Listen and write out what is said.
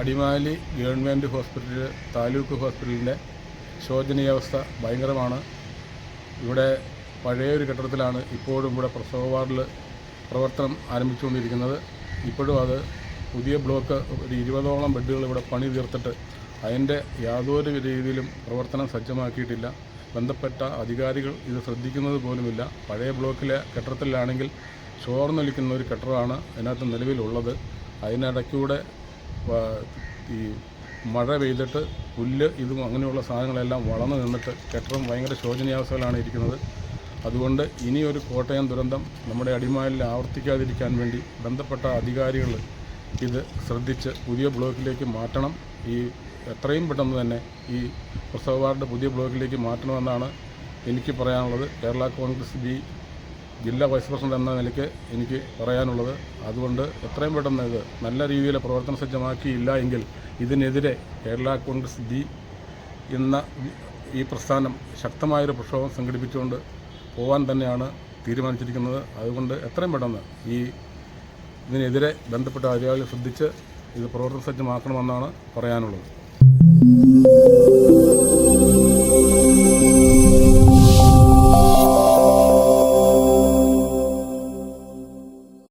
Adimali government hospital taluk ഹോസ്പിറ്റലിന്റെ ശോചനീയാവസ്ഥ ഭയങ്കരമാണ്. ഇവിടെ പഴയ ഒരു കെട്ടിടത്തിലാണ് ഇപ്പോഴും ഇവിടെ പ്രസവ വാർഡിൽ പ്രവർത്തനം ആരംഭിച്ചുകൊണ്ടിരിക്കുന്നത്. ഇപ്പോഴും അത് പുതിയ ബ്ലോക്ക് ഒരു ഇരുപതോളം ബെഡുകൾ ഇവിടെ പണി തീർത്തിട്ട് അതിന്റെ യാതൊരു രീതിയിലും പ്രവർത്തനം സജ്ജമാക്കിയിട്ടില്ല. ബന്ധപ്പെട്ട അധികാരികൾ ഇത് ശ്രദ്ധിക്കുന്നത് പോലുമില്ല. പഴയ ബ്ലോക്കിലെ കെട്ടിടത്തിലാണെങ്കിൽ ചോർന്നൊലിക്കുന്ന ഒരു കെട്ടിടമാണ് അതിനകത്ത് നിലവിലുള്ളത്. അതിനിടയ്ക്കൂടെ ഈ മഴ പെയ്തിട്ട് പുല്ല് ഇതും അങ്ങനെയുള്ള സാധനങ്ങളെല്ലാം വളർന്നു നിന്നിട്ട് കെട്ടിടം ഭയങ്കര ശോചനീയാവസ്ഥയിലാണ് ഇരിക്കുന്നത്. അതുകൊണ്ട് ഇനിയൊരു കോട്ടയം ദുരന്തം നമ്മുടെ അടിമാലിൽ ആവർത്തിക്കാതിരിക്കാൻ വേണ്ടി ബന്ധപ്പെട്ട അധികാരികൾ ഇത് ശ്രദ്ധിച്ച് പുതിയ ബ്ലോക്കിലേക്ക് മാറ്റണം. ഈ എത്രയും പെട്ടെന്ന് തന്നെ ഈ പ്രസവ വാർഡ് പുതിയ ബ്ലോക്കിലേക്ക് മാറ്റണമെന്നാണ് എനിക്ക് പറയാനുള്ളത്. കേരള കോൺഗ്രസ് ബി ജില്ലാ വൈസ് പ്രസിഡന്റ് എന്ന നിലയ്ക്ക് എനിക്ക് പറയാനുള്ളത് അതുകൊണ്ട് എത്രയും പെട്ടെന്ന് ഇത് നല്ല രീതിയിൽ പ്രവർത്തന സജ്ജമാക്കിയില്ല എങ്കിൽ ഇതിനെതിരെ കേരള കോൺഗ്രസ് ജി എന്ന ഈ പ്രസ്ഥാനം ശക്തമായൊരു പ്രക്ഷോഭം സംഘടിപ്പിച്ചുകൊണ്ട് പോകാൻ തന്നെയാണ് തീരുമാനിച്ചിരിക്കുന്നത്. അതുകൊണ്ട് എത്രയും പെട്ടെന്ന് ഈ ഇതിനെതിരെ ബന്ധപ്പെട്ട അധികാരികൾ ശ്രദ്ധിച്ച് ഇത് പ്രവർത്തന സജ്ജമാക്കണമെന്നാണ് പറയാനുള്ളത്.